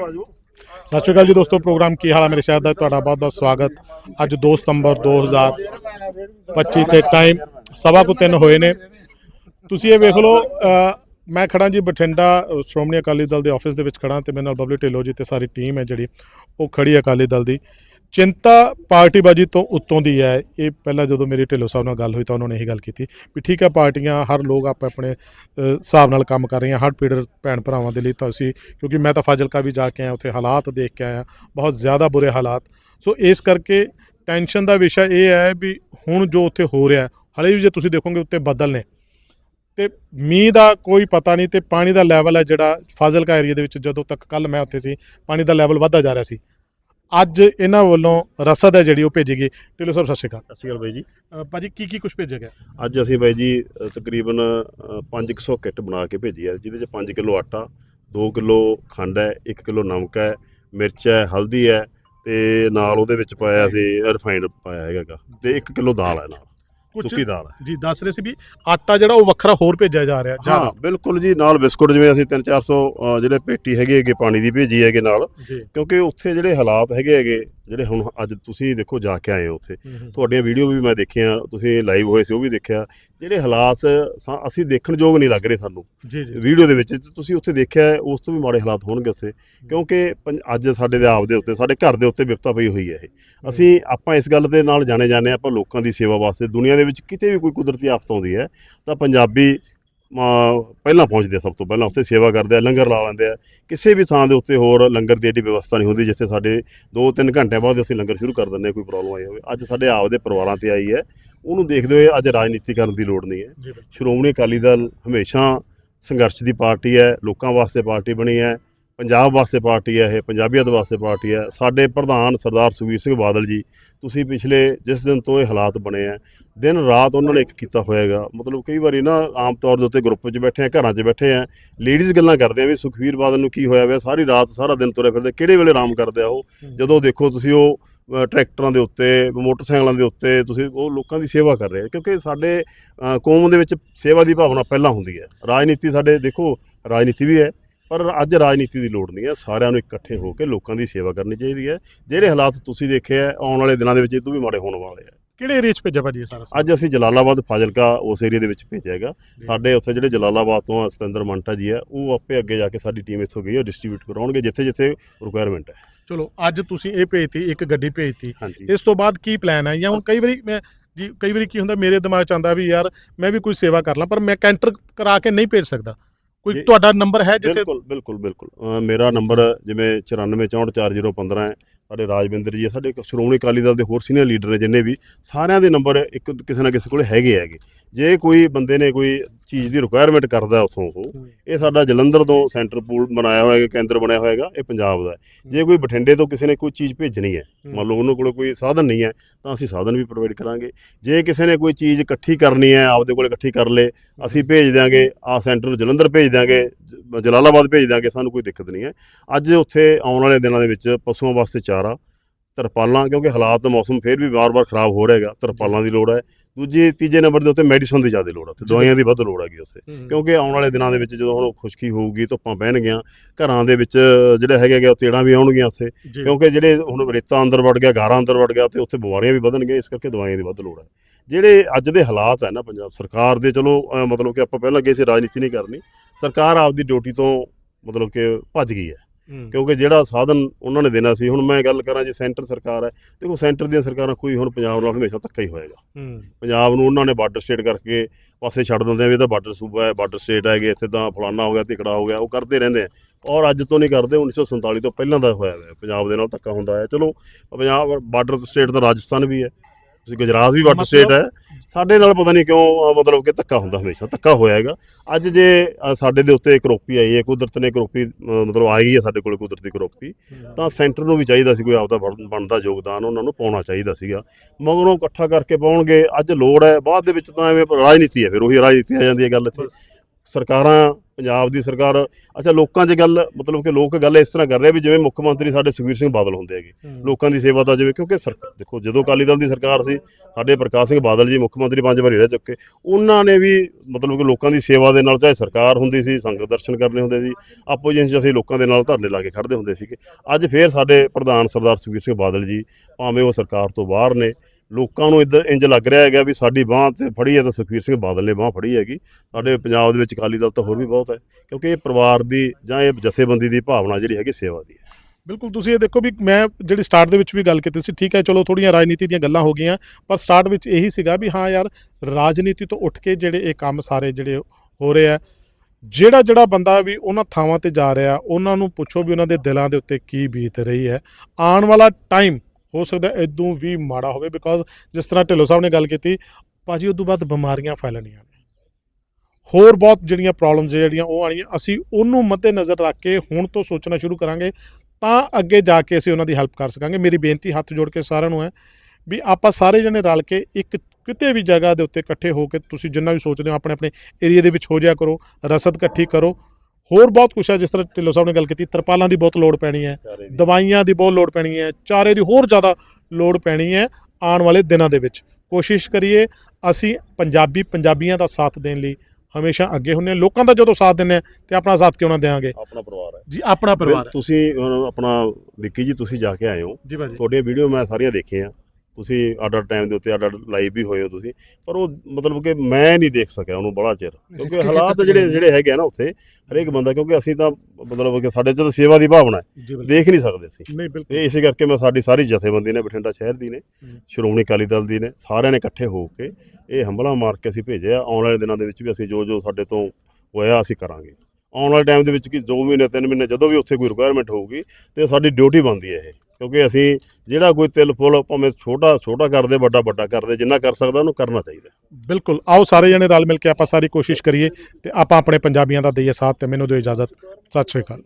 ਆਜੋ ਆਜੋ। ਸਤਿ ਸ਼੍ਰੀ ਅਕਾਲ ਜੀ ਦੋਸਤੋ ਪ੍ਰੋਗਰਾਮ ਕੀ ਹਾਲ ਹੈ ਮੇਰੇ ਸ਼ਹਿਰ ਦਾ? ਤੁਹਾਡਾ ਬਹੁਤ ਬਹੁਤ ਸਵਾਗਤ। ਅੱਜ 2 ਸਤੰਬਰ 2025 ਤੇ ਟਾਈਮ ਸਵਾ ਕੁ ਤਿੰਨ ਹੋਏ ਨੇ। ਤੁਸੀਂ ਇਹ ਵੇਖ ਲਓ ਅ, ਮੈਂ ਖੜਾ ਜੀ ਬਠਿੰਡਾ ਅ, ਸ਼੍ਰੋਮਣੀ ਅਕਾਲੀ ਦਲ ਦੇ ਆਫਿਸ ਦੇ ਵਿੱਚ ਖੜਾ ਤੇ ਮੇਰੇ ਨਾਲ ਬਬਲੂ ਢਿੱਲੋਂ ਜੀ ਤੇ ਸਾਰੀ ਟੀਮ ਹੈ ਜਿਹੜੀ ਉਹ ਖੜੀ ਹੈ ਅਕਾਲੀ ਦਲ ਦੀ। ਚਿੰਤਾ ਪਾਰਟੀਬਾਜੀ ਤੋਂ ਉੱਤੋਂ ਦੀ ਹੈ। ਇਹ ਪਹਿਲਾਂ ਜਦੋਂ ਮੇਰੀ ਢਿੱਲੋਂ ਸਾਹਿਬ ਨਾਲ ਗੱਲ ਹੋਈ ਤਾਂ ਉਹਨਾਂ ਨੇ ਇਹੀ ਗੱਲ ਕੀਤੀ ਵੀ ਠੀਕ ਹੈ ਪਾਰਟੀਆਂ ਹਰ ਲੋਕ ਆਪ ਆਪਣੇ ਹਿਸਾਬ ਨਾਲ ਕੰਮ ਕਰ ਰਹੀਆਂ ਹਰ ਪੀੜਤ ਭੈਣ ਭਰਾਵਾਂ ਦੇ ਲਈ ਤਾਂ ਅਸੀਂ ਕਿਉਂਕਿ ਮੈਂ ਤਾਂ ਫਾਜ਼ਿਲਕਾ ਵੀ ਜਾ ਕੇ ਆਇਆ ਉੱਥੇ ਹਾਲਾਤ ਦੇਖ ਕੇ ਆਇਆ ਬਹੁਤ ਜ਼ਿਆਦਾ ਬੁਰੇ ਹਾਲਾਤ। ਸੋ ਇਸ ਕਰਕੇ ਟੈਨਸ਼ਨ ਦਾ ਵਿਸ਼ਾ ਇਹ ਹੈ ਵੀ ਹੁਣ ਜੋ ਉੱਥੇ ਹੋ ਰਿਹਾ ਹੈ, ਹਲੇ ਵੀ ਜੇ ਤੁਸੀਂ ਦੇਖੋਗੇ ਉੱਤੇ ਬੱਦਲ ਨੇ ਤੇ ਮੀਂਹ ਦਾ ਕੋਈ ਪਤਾ ਨਹੀਂ ਤੇ ਪਾਣੀ ਦਾ ਲੈਵਲ ਹੈ ਜਿਹੜਾ ਫਾਜ਼ਿਲਕਾ ਏਰੀਆ ਦੇ ਵਿੱਚ ਜਦੋਂ ਤੱਕ ਕੱਲ ਮੈਂ ਉੱਥੇ ਸੀ ਪਾਣੀ ਦਾ ਲੈਵਲ ਵਧਦਾ ਜਾ ਰਿਹਾ ਸੀ। ਅੱਜ ਇਹਨਾਂ ਵੱਲੋਂ ਰਸਦ ਹੈ ਜਿਹੜੀ ਉਹ ਭੇਜੀ ਗਈ। ਢਿੱਲੋਂ ਸਾਹਿਬ ਸਤਿ ਸ਼੍ਰੀ ਅਕਾਲ। ਸਤਿ ਸ਼੍ਰੀ ਅਕਾਲ ਬਾਈ ਜੀ। ਅ, ਭਾਜੀ ਕੀ ਕੀ ਕੁਝ ਭੇਜਿਆ ਗਿਆ? ਅੱਜ ਅਸੀਂ ਬਾਈ ਜੀ ਅ, ਤਕਰੀਬਨ ਅ, 500 ਕਿੱਟ ਬਣਾ ਕੇ ਭੇਜੀ ਹੈ ਜਿਹਦੇ ਚ 5 ਕਿਲੋ ਆਟਾ 2 ਕਿਲੋ ਖੰਡ ਹੈ 1 ਕਿਲੋ ਨਮਕ ਹੈ ਮਿਰਚ ਹੈ ਹਲਦੀ ਹੈ ਤੇ ਨਾਲ ਉਹਦੇ ਵਿੱਚ ਪਾਇਆ ਸੀ ਰਿਫਾਈਨਡ ਪਾਇਆ ਹੈਗਾ ਗਾ ਤੇ 1 ਕਿਲੋ ਦਾਲ ਹੈ ਨਾਲ। ਕੁਝ ਦਾਲ ਜੀ ਦੱਸ ਰਹੇ ਸੀ ਵੀ ਆਟਾ ਜਿਹੜਾ ਉਹ ਵੱਖਰਾ ਹੋਰ ਭੇਜਿਆ ਜਾ ਰਿਹਾ ਹਾਂ ਬਿਲਕੁਲ ਜੀ ਨਾਲ ਬਿਸਕੁਟ ਜਿਵੇਂ ਅਸੀਂ 3-400 ਜਿਹੜੇ ਪੇਟੀ ਹੈਗੇ ਹੈਗੇ ਪਾਣੀ ਦੀ ਭੇਜੀ ਹੈਗੇ ਨਾਲ ਕਿਉਂਕਿ ਉੱਥੇ ਜਿਹੜੇ ਹਾਲਾਤ ਹੈਗੇ ਹੈਗੇ ਜਿਹੜੇ ਹੁਣ ਅੱਜ ਤੁਸੀਂ ਦੇਖੋ ਜਾ ਕੇ ਆਏ ਹੋ ਉੱਥੇ। ਤੁਹਾਡੀਆਂ ਵੀਡੀਓ ਵੀ ਮੈਂ ਦੇਖੀਆਂ ਤੁਸੀਂ ਲਾਈਵ ਹੋਏ ਸੀ ਉਹ ਵੀ ਦੇਖਿਆ। ਜਿਹੜੇ ਹਾਲਾਤ ਸਾ- ਅਸੀਂ ਦੇਖਣ ਯੋਗ ਨਹੀਂ ਲੱਗ ਰਹੇ ਸਾਨੂੰ। ਜੀ ਜੀ। ਵੀਡੀਓ ਦੇ ਵਿੱਚ ਤੁਸੀਂ ਉੱਥੇ ਦੇਖਿਆ ਉਸ ਤੋਂ ਵੀ ਮਾੜੇ ਹਾਲਾਤ ਹੋਣਗੇ ਉੱਥੇ। ਕਿਉਂਕਿ ਅੱਜ ਸਾਡੇ ਦੇ ਆਪ ਦੇ ਉੱਤੇ ਸਾਡੇ ਘਰ ਦੇ ਉੱਤੇ ਵਿਪਤਾ ਪਈ ਹੋਈ ਹੈ ਇਹ। ਅਸੀਂ ਆਪਾਂ ਇਸ ਗੱਲ ਦੇ ਨਾਲ ਜਾਣੇ ਜਾਂਦੇ ਆਪਾਂ ਲੋਕਾਂ ਦੀ ਸੇਵਾ ਵਾਸਤੇ। ਦੁਨੀਆ ਦੇ ਵਿੱਚ ਕਿਤੇ ਵੀ ਕੋਈ ਕੁਦਰਤੀ ਆਫਤ ਆਉਂਦੀ ਹੈ ਤਾਂ ਪੰਜਾਬੀ ਪਹਿਲਾਂ ਪਹੁੰਚਦੇ ਆ ਸਭ ਤੋਂ ਪਹਿਲਾਂ ਉੱਥੇ ਸੇਵਾ ਕਰਦੇ ਆ ਲੰਗਰ ਲਾ ਲੈਂਦੇ ਆ। ਕਿਸੇ ਵੀ ਥਾਂ ਦੇ ਉੱਤੇ ਹੋਰ ਲੰਗਰ ਦੀ ਏਡੀ ਵਿਵਸਥਾ ਨਹੀਂ ਹੁੰਦੀ ਜਿੱਥੇ ਸਾਡੇ 2-3 ਘੰਟਿਆਂ ਬਾਅਦ ਅਸੀਂ ਲੰਗਰ ਸ਼ੁਰੂ ਕਰ ਦਿੰਦੇ ਹਾਂ ਕੋਈ ਪ੍ਰੋਬਲਮ ਆਈ ਹੋਵੇ। ਅੱਜ ਸਾਡੇ ਆਪ ਦੇ ਪਰਿਵਾਰਾਂ ਤੇ ਆਈ ਹੈ। ਉਹਨੂੰ ਦੇਖਦੇ ਹੋਏ ਅੱਜ ਰਾਜਨੀਤੀ ਕਰਨ ਦੀ ਲੋੜ ਨਹੀਂ ਹੈ। ਸ਼੍ਰੋਮਣੀ ਅਕਾਲੀ ਦਲ ਹਮੇਸ਼ਾ ਸੰਘਰਸ਼ ਦੀ ਪਾਰਟੀ ਹੈ ਲੋਕਾਂ ਵਾਸਤੇ ਪਾਰਟੀ ਬਣੀ ਹੈ। ਪੰਜਾਬ ਵਾਸਤੇ ਪਾਰਟੀ ਹੈ ਇਹ ਪੰਜਾਬੀਅਤ ਵਾਸਤੇ ਪਾਰਟੀ ਹੈ। ਸਾਡੇ ਪ੍ਰਧਾਨ ਸਰਦਾਰ ਸੁਖਬੀਰ ਸਿੰਘ ਬਾਦਲ ਜੀ ਤੁਸੀਂ ਪਿਛਲੇ ਜਿਸ ਦਿਨ ਤੋਂ ਇਹ ਹਾਲਾਤ ਬਣੇ ਆ ਦਿਨ ਰਾਤ ਉਹਨਾਂ ਨੇ ਇੱਕ ਕੀਤਾ ਹੋਏਗਾ ਮਤਲਬ ਕਈ ਵਾਰੀ ਨਾ ਆਮ ਤੌਰ ਦੇ ਉੱਤੇ ਗਰੁੱਪ 'ਚ ਬੈਠੇ ਆ ਘਰਾਂ 'ਚ ਬੈਠੇ ਆ ਲੇਡੀਜ਼ ਗੱਲਾਂ ਕਰਦੇ ਆ ਵੀ ਸੁਖਬੀਰ ਬਾਦਲ ਨੂੰ ਕੀ ਹੋਇਆ ਵੇ ਸਾਰੀ ਰਾਤ ਸਾਰਾ ਦਿਨ ਤੁਰੇ ਫਿਰਦੇ ਕਿਹੜੇ ਵੇਲੇ ਆਰਾਮ ਕਰਦੇ ਆ ਉਹ? ਜਦੋਂ ਦੇਖੋ ਤੁਸੀਂ ਉਹ ਟਰੈਕਟਰਾਂ ਦੇ ਉੱਤੇ ਮੋਟਰਸਾਈਕਲਾਂ ਦੇ ਉੱਤੇ ਤੁਸੀਂ ਉਹ ਲੋਕਾਂ ਦੀ ਸੇਵਾ ਕਰ ਰਹੇ ਆ ਕਿਉਂਕਿ ਸਾਡੇ ਕੌਮ ਦੇ ਵਿੱਚ ਸੇਵਾ ਦੀ ਭਾਵਨਾ ਪਹਿਲਾਂ ਹੁੰਦੀ ਹੈ। ਰਾਜਨੀਤੀ ਸਾਡੇ ਦੇਖੋ ਰਾਜਨੀਤੀ ਵੀ ਹੈ ਪਰ ਅੱਜ ਰਾਜਨੀਤੀ ਦੀ ਲੋੜ ਨਹੀਂ ਹੈ। ਸਾਰਿਆਂ ਨੂੰ ਇਕੱਠੇ ਹੋ ਕੇ ਲੋਕਾਂ ਦੀ ਸੇਵਾ ਕਰਨੀ ਚਾਹੀਦੀ ਹੈ। ਜਿਹੜੇ ਹਾਲਾਤ ਤੁਸੀਂ ਦੇਖੇ ਆ ਆਉਣ ਵਾਲੇ ਦਿਨਾਂ ਦੇ ਵਿੱਚ ਇਹ ਤੋਂ ਵੀ ਮਾੜੇ ਹੋਣ ਵਾਲੇ ਆ ਕਿਹੜੇ ਏਰੀਆ 'ਚ ਭੇਜਿਆ ਭਾਜੀ ਇਹ ਸਾਰਾ? ਅੱਜ ਅਸੀਂ ਜਲਾਲਾਬਾਦ ਫਾਜ਼ਿਲਕਾ ਉਸ ਏਰੀਆ ਦੇ ਵਿੱਚ ਭੇਜਿਆ ਹੈਗਾ। ਸਾਡੇ ਉੱਥੇ ਜਿਹੜੇ ਜਲਾਲਾਬਾਦ ਤੋਂ ਸਤਿੰਦਰ ਮੰਟਾ ਜੀ ਹੈ ਉਹ ਆਪੇ ਅੱਗੇ ਜਾ ਕੇ ਸਾਡੀ ਟੀਮ ਇੱਥੋਂ ਗਈ ਉਹ ਡਿਸਟ੍ਰੀਬਿਊਟ ਕਰਾਉਣਗੇ ਜਿੱਥੇ ਜਿੱਥੇ ਰਿਕੁਆਇਰਮੈਂਟ ਹੈ। ਚਲੋ ਅੱਜ ਤੁਸੀਂ ਇਹ ਭੇਜਤੀ ਇੱਕ ਗੱਡੀ ਭੇਜਤੀ। ਹਾਂਜੀ। ਇਸ ਤੋਂ ਬਾਅਦ ਕੀ ਪਲਾਨ ਹੈ? ਜਾਂ ਹੁਣ ਕਈ ਵਾਰੀ ਮੈਂ ਜੀ ਕਈ ਵਾਰੀ ਕੀ ਹੁੰਦਾ ਮੇਰੇ ਦਿਮਾਗ 'ਚ ਆਉਂਦਾ ਵੀ ਯਾਰ ਮੈਂ ਵੀ ਕੋਈ ਸੇਵਾ ਕਰ ਲਾਂ ਪਰ ਮੈਂ ਕੈਂਟਰ ਕਰਾ ਕੇ ਨਹੀਂ ਭੇਜ ਸਕਦਾ। ਕੋਈ ਤੁਹਾਡਾ ਨੰਬਰ ਹੈ ਜਿੱਥੇ? ਬਿਲਕੁਲ ਬਿਲਕੁਲ ਬਿਲਕੁਲ। ਮੇਰਾ ਨੰਬਰ ਜਿਵੇਂ 94644015 ਹੈ ਸਾਡੇ ਰਾਜਵਿੰਦਰ ਜੀ ਸਾਡੇ ਸ਼੍ਰੋਮਣੀ ਅਕਾਲੀ ਦਲ ਦੇ ਹੋਰ ਸੀਨੀਅਰ ਲੀਡਰ ਨੇ ਜਿੰਨੇ ਵੀ ਸਾਰਿਆਂ ਦੇ ਨੰਬਰ ਇੱਕ ਕਿਸੇ ਨਾ ਕਿਸੇ ਕੋਲ ਹੈਗੇ ਹੈਗੇ। ਜੇ ਕੋਈ ਬੰਦੇ ਨੇ ਕੋਈ ਚੀਜ਼ ਦੀ ਰਿਕੁਆਇਰਮੈਂਟ ਕਰਦਾ ਉਥੋਂ ਉਹ। ਇਹ ਸਾਡਾ ਜਲੰਧਰ ਤੋਂ ਸੈਂਟਰ ਪੂਲ ਬਣਾਇਆ ਹੋਇਆ ਹੈ ਕੇਂਦਰ ਬਣਿਆ ਹੋਇਆ ਹੈਗਾ ਇਹ ਪੰਜਾਬ ਦਾ ਹੈ। ਜੇ ਕੋਈ ਬਠਿੰਡੇ ਤੋਂ ਕਿਸੇ ਨੇ ਕੋਈ ਚੀਜ਼ ਭੇਜਣੀ ਹੈ ਮੰਨ ਲਓ ਉਹਨਾਂ ਕੋਲ ਕੋਈ ਸਾਧਨ ਨਹੀਂ ਹੈ ਤਾਂ ਅਸੀਂ ਸਾਧਨ ਵੀ ਪ੍ਰੋਵਾਈਡ ਕਰਾਂਗੇ। ਜੇ ਕਿਸੇ ਨੇ ਕੋਈ ਚੀਜ਼ ਇਕੱਠੀ ਕਰਨੀ ਹੈ ਆਪਦੇ ਕੋਲ ਇਕੱਠੀ ਕਰ ਲੇ ਅਸੀਂ ਭੇਜ ਦਿਆਂਗੇ ਆ ਸੈਂਟਰ ਜਲੰਧਰ ਭੇਜ ਦਿਆਂਗੇ ਜ- ਜਲਾਲਾਬਾਦ ਭੇਜ ਦਿਆਂਗੇ ਸਾਨੂੰ ਕੋਈ ਦਿੱਕਤ ਨਹੀਂ ਹੈ। ਅੱਜ ਉੱਥੇ ਆਉਣ ਵਾਲੇ ਦਿਨਾਂ ਦੇ ਵਿੱਚ ਪਸ਼ੂਆਂ ਵਾਸਤੇ ਚਾਰਾ ਤਰਪਾਲਾਂ ਕਿਉਂਕਿ ਹਾਲਾਤ ਮੌਸਮ ਫੇਰ ਵੀ ਵਾਰ-ਵਾਰ ਖਰਾਬ ਹੋ ਰਿਹਾ ਹੈਗਾ ਤਰਪਾਲਾਂ ਦੀ ਲੋੜ ਹੈ। ਦੂਜੀ ਤੀਜੇ ਨੰਬਰ ਦੇ ਉੱਤੇ ਮੈਡੀਸਨ ਦੀ ਜ਼ਿਆਦਾ ਲੋੜ ਹੈ ਤੇ ਦਵਾਈਆਂ ਦੀ ਵੱਧ ਲੋੜ ਹੈਗੀ ਉੱਥੇ। ਕਿਉਂਕਿ ਆਉਣ ਵਾਲੇ ਦਿਨਾਂ ਦੇ ਵਿੱਚ ਜਦੋਂ ਹੁਣ ਖੁਸ਼ਕੀ ਹੋਊਗੀ ਧੁੱਪਾਂ ਪੈਣਗੀਆਂ ਘਰਾਂ ਦੇ ਵਿੱਚ ਜਿਹੜੇ ਹੈਗੇ ਉਹ ਤੇੜਾਂ ਵੀ ਆਉਣਗੀਆਂ ਉੱਥੇ। ਕਿਉਂਕਿ ਜਿਹੜੇ ਹੁਣ ਰੇਤਾ ਅੰਦਰ ਵੜ ਗਿਆ ਗਾਰਾ ਅੰਦਰ ਵੜ ਗਿਆ ਤੇ ਉੱਥੇ ਬਿਮਾਰੀਆਂ ਵੀ ਵਧਣਗੀਆਂ ਇਸ ਕਰਕੇ ਦਵਾਈਆਂ ਦੀ ਵੱਧ ਲੋੜ ਹੈ ਜਿਹੜੇ ਅੱਜ ਦੇ ਹਾਲਾਤ ਹੈ ਨਾ ਪੰਜਾਬ ਸਰਕਾਰ ਦੇ ਚਲੋ ਮਤਲਬ ਕਿ ਆਪਾਂ ਪਹਿਲਾਂ ਗਏ ਸੀ ਰਾਜਨੀਤੀ ਨਹੀਂ ਕਰਨੀ ਸਰਕਾਰ ਆਪਦੀ ਡਿਊਟੀ ਤੋਂ ਮਤਲਬ ਕਿ ਭੱਜ ਗਈ ਹੂੰ। ਕਿਉਂਕਿ ਜਿਹੜਾ ਸਾਧਨ ਉਹਨਾਂ ਨੇ ਦੇਣਾ ਸੀ ਹੁਣ ਮੈਂ ਗੱਲ ਕਰਾਂ ਜੇ ਸੈਂਟਰ ਸਰਕਾਰ ਹੈ ਦੇਖੋ ਸੈਂਟਰ ਦੀਆਂ ਸਰਕਾਰਾਂ ਕੋਈ ਹੁਣ ਪੰਜਾਬ ਨਾਲ ਹਮੇਸ਼ਾ ਧੱਕਾ ਹੀ ਹੋਏਗਾ। ਹੂੰ। ਪੰਜਾਬ ਨੂੰ ਉਹਨਾਂ ਨੇ ਬਾਰਡਰ ਸਟੇਟ ਕਰਕੇ ਪਾਸੇ ਛੱਡ ਦਿੰਦੇ ਆ ਵੀ ਇਹ ਤਾਂ ਬਾਰਡਰ ਸੂਬਾ ਹੈ ਬਾਰਡਰ ਸਟੇਟ ਹੈਗੇ ਇੱਥੇ ਤਾਂ ਫਲਾਨਾ ਹੋ ਗਿਆ ਤਿਕੜਾ ਹੋ ਗਿਆ ਉਹ ਕਰਦੇ ਰਹਿੰਦੇ ਆ। ਔਰ ਅੱਜ ਤੋਂ ਨਹੀਂ ਕਰਦੇ 1947 ਤੋਂ ਪਹਿਲਾਂ ਦਾ ਹੋਇਆ ਹੋਇਆ ਪੰਜਾਬ ਦੇ ਨਾਲ ਧੱਕਾ ਹੁੰਦਾ ਹੈ ਚਲੋ ਪੰਜਾਬ ਬਾਰਡਰ ਸਟੇਟ ਤਾਂ ਰਾਜਸਥਾਨ ਵੀ ਹੈ। ਤੁਸੀਂ ਗੁਜਰਾਤ ਵੀ ਬਾਰਡਰ ਸਟੇਟ ਹੈ। ਸਾਡੇ ਨਾਲ ਪਤਾ ਨਹੀਂ ਕਿਉਂ, ਅਹ, ਮਤਲਬ ਕਿ ਧੱਕਾ ਹੁੰਦਾ ਹਮੇਸ਼ਾ, ਧੱਕਾ ਹੋਇਆ ਹੈਗਾ। ਅੱਜ ਜੇ, ਅਹ, ਸਾਡੇ ਦੇ ਉੱਤੇ ਕਰੋਪੀ ਆਈ ਹੈ, ਕੁਦਰਤ ਨੇ ਕਰੋਪੀ ਅਹ, ਮਤਲਬ ਗਈ ਹੈ ਸਾਡੇ ਕੋਲ ਕੁਦਰਤੀ ਕਰੋਪੀ ਤਾਂ ਸੈਂਟਰ ਨੂੰ ਵੀ ਚਾਹੀਦਾ ਸੀ ਕੋਈ ਆਪਦਾ ਬਣ- ਬਣਦਾ ਯੋਗਦਾਨ, ਉਹਨਾਂ ਨੂੰ ਪਾਉਣਾ ਚਾਹੀਦਾ ਸੀਗਾ। ਮਗਰੋਂ ਇਕੱਠਾ ਕਰਕੇ ਪਾਉਣਗੇ, ਅੱਜ ਲੋੜ ਹੈ, ਬਾਅਦ ਦੇ ਵਿੱਚ ਤਾਂ ਐਵੇਂ ਰਾਜਨੀਤੀ ਹੈ, ਫਿਰ ਉਹੀ ਰਾਜਨੀਤੀ ਆ ਜਾਂਦੀ ਹੈ ਗੱਲ ਇੱਥੇ। ਸਰਕਾਰਾਂ ਪੰਜਾਬ ਦੀ ਸਰਕਾਰ ਅੱਛਾ ਲੋਕਾਂ 'ਚ ਗੱਲ ਮਤਲਬ ਕਿ ਲੋਕ ਗੱਲ ਇਸ ਤਰ੍ਹਾਂ ਕਰ ਰਹੇ ਵੀ ਜਿਵੇਂ ਮੁੱਖ ਮੰਤਰੀ ਸਾਡੇ ਸੁਖਬੀਰ ਸਿੰਘ ਬਾਦਲ ਹੁੰਦੇ ਹੈਗੇ। ਲੋਕਾਂ ਦੀ ਸੇਵਾ ਤਾਂ ਜਿਵੇਂ ਕਿਉਂਕਿ ਸਰ ਦੇਖੋ ਜਦੋਂ ਅਕਾਲੀ ਦਲ ਦੀ ਸਰਕਾਰ ਸੀ ਸਾਡੇ ਪ੍ਰਕਾਸ਼ ਸਿੰਘ ਬਾਦਲ ਜੀ ਮੁੱਖ ਮੰਤਰੀ ਪੰਜ ਵਾਰੀ ਰਹਿ ਚੁੱਕੇ। ਉਹਨਾਂ ਨੇ ਵੀ ਮਤਲਬ ਕਿ ਲੋਕਾਂ ਦੀ ਸੇਵਾ ਦੇ ਨਾਲ ਚਾਹੇ ਸਰਕਾਰ ਹੁੰਦੀ ਸੀ ਸੰਗਤ ਦਰਸ਼ਨ ਕਰਨੇ ਹੁੰਦੇ ਸੀ ਆਪੋਜੀਸ਼ਨ 'ਚ ਅਸੀਂ ਲੋਕਾਂ ਦੇ ਨਾਲ ਧਰਨੇ ਲਾ ਕੇ ਖੜਦੇ ਹੁੰਦੇ ਸੀਗੇ। ਅੱਜ ਫੇਰ ਸਾਡੇ ਪ੍ਰਧਾਨ ਸਰਦਾਰ ਸੁਖਬੀਰ ਸਿੰਘ ਬਾਦਲ ਜੀ ਭਾਵੇਂ ਉਹ ਸਰਕਾਰ ਤੋਂ ਬਾਹਰ ਨੇ ਲੋਕਾਂ ਨੂੰ ਇੱਧਰ ਇੰਜ ਲੱਗ ਰਿਹਾ ਹੈਗਾ ਵੀ ਸਾਡੀ ਬਾਹ ਤੇ ਫੜੀ ਹੈ ਤਾਂ ਸੁਖਬੀਰ ਸਿੰਘ ਬਾਦਲ ਨੇ ਬਾਹ ਫੜੀ ਹੈਗੀ। ਸਾਡੇ ਪੰਜਾਬ ਦੇ ਵਿੱਚ ਅਕਾਲੀ ਦਲ ਤਾਂ ਹੋਰ ਵੀ ਬਹੁਤ ਹੈ, ਕਿਉਂਕਿ ਇਹ ਪਰਿਵਾਰ ਦੀ ਜਾਂ ਇਹ ਜਥੇਬੰਦੀ ਦੀ ਭਾਵਨਾ ਜਿਹੜੀ ਹੈਗੀ ਸੇਵਾ ਦੀ ਹੈ। ਬਿਲਕੁਲ, ਤੁਸੀਂ ਇਹ ਦੇਖੋ ਵੀ ਮੈਂ ਜਿਹੜੀ ਸਟਾਰਟ ਦੇ ਵਿੱਚ ਵੀ ਗੱਲ ਕੀਤੀ ਸੀ, ਠੀਕ ਹੈ, ਚਲੋ ਥੋੜੀਆਂ ਰਾਜਨੀਤੀ ਦੀਆਂ ਗੱਲਾਂ ਹੋ ਗਈਆਂ, ਪਰ ਸਟਾਰਟ ਵਿੱਚ ਇਹੀ ਸੀਗਾ ਵੀ ਹਾਂ ਯਾਰ, ਰਾਜਨੀਤੀ ਤੋਂ ਉੱਠ ਕੇ ਜਿਹੜੇ ਇਹ ਕੰਮ ਸਾਰੇ ਜਿਹੜੇ ਹੋ ਰਹੇ ਆ, ਜਿਹੜਾ ਜਿਹੜਾ ਬੰਦਾ ਵੀ ਉਹਨਾਂ ਥਾਵਾਂ ਤੇ ਜਾ ਰਿਹਾ, ਉਹਨਾਂ ਨੂੰ ਪੁੱਛੋ ਵੀ ਉਹਨਾਂ ਦੇ ਦਿਲਾਂ ਦੇ ਉੱਤੇ ਕੀ ਬੀਤ ਰਹੀ ਹੈ। ਆਉਣ ਵਾਲਾ ਟਾਈਮ ਹੋ ਸਕਦਾ ਇਦੋਂ ਵੀ ਮਾੜਾ ਹੋਵੇ ਬਿਕੋਜ਼ ਜਿਸ ਤਰ੍ਹਾਂ ਢਿੱਲੋਂ ਸਾਹਿਬ ਨੇ ਗੱਲ ਕੀਤੀ, ਭਾਜੀ ਤੋਂ ਬਾਅਦ ਬਿਮਾਰੀਆਂ ਫੈਲਣੀਆਂ ਨੇ। ਹੋਰ ਬਹੁਤ ਜਿਹੜੀਆਂ ਪ੍ਰੋਬਲਮਸ ਜਿਹੜੀਆਂ ਉਹ ਆਣੀਆਂ ਅਸੀਂ ਉਹਨੂੰ ਮੱਦੇ ਨਜ਼ਰ ਰੱਖ ਕੇ ਹੁਣ ਤੋਂ ਸੋਚਣਾ ਸ਼ੁਰੂ ਕਰਾਂਗੇ, ਤਾਂ ਅੱਗੇ ਜਾ ਕੇ ਅਸੀਂ ਉਹਨਾਂ ਦੀ ਹੈਲਪ ਕਰ ਸਕਾਂਗੇ। ਮੇਰੀ ਬੇਨਤੀ ਹੱਥ ਜੋੜ ਕੇ ਸਾਰਿਆਂ ਨੂੰ ਹੈ ਵੀ ਆਪਾਂ ਸਾਰੇ ਜਣੇ ਰਲ ਕੇ ਇੱਕ ਕਿਤੇ ਵੀ ਜਗ੍ਹਾ ਦੇ ਉੱਤੇ ਇਕੱਠੇ ਹੋ ਕੇ ਤੁਸੀਂ ਜਿੰਨਾ ਵੀ ਸੋਚਦੇ ਹੋ ਆਪਣੇ ਆਪਣੇ ਏਰੀਆ ਦੇ ਵਿੱਚ ਹੋ ਜਾਇਆ ਕਰੋ, ਰਸਦ ਇਕੱਠੀ ਕਰੋ ਹੋਰ ਬਹੁਤ ਕੁਛ ਹੈ ਜਿਸ ਤਰ੍ਹਾਂ ਢਿੱਲੋਂ ਸਾਹਿਬ ਨੇ ਗੱਲ ਕੀਤੀ ਤਰਪਾਲਾਂ ਦੀ ਬਹੁਤ ਲੋੜ ਪੈਣੀ ਹੈ ਦਵਾਈਆਂ ਦੀ ਬਹੁਤ ਲੋੜ ਪੈਣੀ ਹੈ ਚਾਰੇ ਦੀ ਹੋਰ ਜ਼ਿਆਦਾ ਲੋੜ ਪੈਣੀ ਹੈ ਆਉਣ ਵਾਲੇ ਦਿਨਾਂ ਦੇ ਵਿੱਚ। ਕੋਸ਼ਿਸ਼ ਕਰੀਏ ਅਸੀਂ ਪੰਜਾਬੀ ਪੰਜਾਬੀਆਂ ਦਾ ਸਾਥ ਦੇਣ ਲਈ ਹਮੇਸ਼ਾ ਅੱਗੇ ਹੁੰਨੇ ਹਾਂ। ਲੋਕਾਂ ਦਾ ਜਦੋਂ ਸਾਥ ਹਾਂ ਤੇ ਆਪਣਾ ਸਾਥ ਕਿਉਂ ਨਾ ਦੇਵਾਂਗੇ ਆਪਣਾ ਪਰਿਵਾਰ ਹੈ। ਜੀ ਆਪਣਾ ਪਰਿਵਾਰ ਤੁਸੀਂ ਆਪਣਾ ਵਿੱਕੀ ਜੀ ਤੁਸੀਂ ਜਾ ਕੇ ਆਏ ਹੋ। ਤੁਹਾਡੀਆਂ ਵੀਡੀਓ ਮੈਂ ਸਾਰੀਆਂ ਦੇਖੀਆਂ। ਤੁਸੀਂ ਅੱਡ ਅੱਡ ਟਾਈਮ ਦੇ ਉੱਤੇ ਅੱਡ ਅੱਡ ਲਾਈਵ ਵੀ ਹੋਏ ਹੋ ਤੁਸੀਂ ਪਰ ਉਹ ਮਤਲਬ ਕਿ ਮੈਂ ਨਹੀਂ ਦੇਖ ਸਕਿਆ ਉਹਨੂੰ ਬੜਾ ਚਿਰ ਕਿਉਂਕਿ ਹਾਲਾਤ ਜਿਹੜੇ। ਜਿਹੜੇ ਹੈਗੇ ਨਾ ਉੱਥੇ ਹਰੇਕ ਬੰਦਾ ਕਿਉਂਕਿ ਅਸੀਂ ਤਾਂ ਮਤਲਬ ਕਿ ਸਾਡੇ 'ਚ ਤਾਂ ਸੇਵਾ ਦੀ ਭਾਵਨਾ ਹੈ ਦੇਖ ਨਹੀਂ ਸਕਦੇ ਅਸੀਂ। ਤੇ ਇਸੇ ਕਰਕੇ ਮੈਂ ਸਾਡੀ ਸਾਰੀ ਜਥੇਬੰਦੀ ਨੇ ਬਠਿੰਡਾ ਸ਼ਹਿਰ ਦੀ ਨੇ। ਸ਼੍ਰੋਮਣੀ ਅਕਾਲੀ ਦਲ ਦੀ ਨੇ ਸਾਰਿਆਂ ਨੇ ਇਕੱਠੇ ਹੋ ਕੇ ਇਹ ਹੰਬਲਾ ਮਾਰ ਕੇ ਅਸੀਂ ਭੇਜਿਆ। ਆਉਣ ਵਾਲੇ ਦਿਨਾਂ ਦੇ ਵਿੱਚ ਵੀ ਅਸੀਂ ਜੋ ਜੋ ਸਾਡੇ ਤੋਂ ਹੋਇਆ ਅਸੀਂ ਕਰਾਂਗੇ। ਆਉਣ ਵਾਲੇ ਟਾਈਮ ਦੇ ਵਿੱਚ ਕਿ 2 ਮਹੀਨੇ 3 ਮਹੀਨੇ ਜਦੋਂ ਵੀ ਉੱਥੇ ਕੋਈ ਰਿਕੁਆਇਰਮੈਂਟ ਹੋਊਗੀ ਤੇ ਸਾਡੀ ਡਿਊਟੀ ਬਣਦੀ ਹੈ ਇਹ। ਕਿਉਂਕਿ ਅਸੀਂ ਜਿਹੜਾ ਕੋਈ ਤਿਲ ਫੁੱਲ ਭਾਵੇਂ ਛੋਟਾ ਛੋਟਾ ਕਰਦੇ, ਵੱਡਾ ਵੱਡਾ ਕਰਦੇ, ਜਿੰਨਾ ਕਰ ਸਕਦਾ ਉਹਨੂੰ ਕਰਨਾ ਚਾਹੀਦਾ। ਬਿਲਕੁਲ। ਆਓ ਸਾਰੇ ਜਣੇ ਰਲ ਮਿਲ ਕੇ ਆਪਾਂ ਸਾਰੀ ਕੋਸ਼ਿਸ਼ ਕਰੀਏ ਤੇ ਆਪਾਂ ਆਪਣੇ ਪੰਜਾਬੀਆਂ ਦਾ ਦਈਏ ਸਾਥ ਤੇ ਮੈਨੂੰ ਦਿਓ ਇਜਾਜ਼ਤ। ਸਤਿ ਸ਼੍ਰੀ ਅਕਾਲ।